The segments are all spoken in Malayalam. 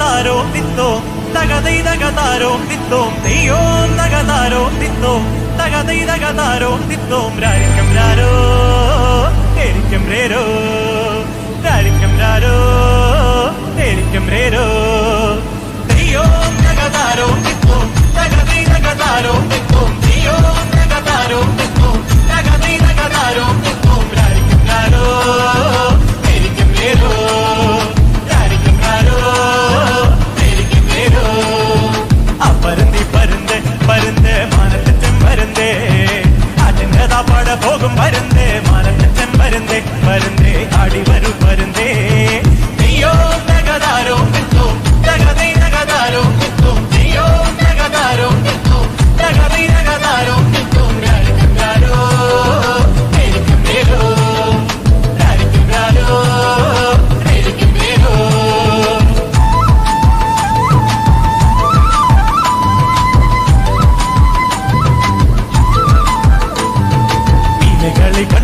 തകതാരോ വിത്തോ തകതൈ തകതാരോ തിത്തോം തെയ്യോം തകതാരോ തിത്തോം തകതൈ തകതാരോ തിത്തോം രാജ്യം രാരോ மருந்து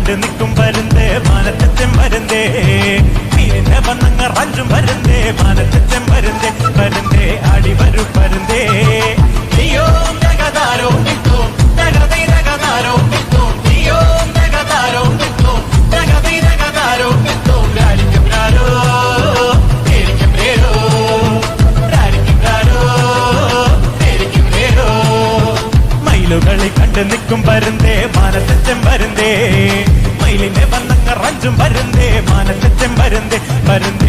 കണ്ടു നിൽക്കും വരുന്നേ മാനത്തെ വരുന്നേ. പിന്നെ വന്നങ്ങ റഞ്ചും വരുന്നേ മാനത്തെ വരുന്നേ വരുന്നേ ആടി വരും കണ്ടു നിൽക്കും വരുന്നേ മാനത്തച്ഛൻ വരുന്നേ. മയിലിന്റെ വന്നങ്ങ റഞ്ചും വരുന്നേ മാനത്തച്ഛൻ വരുന്നേ പരുന്തേ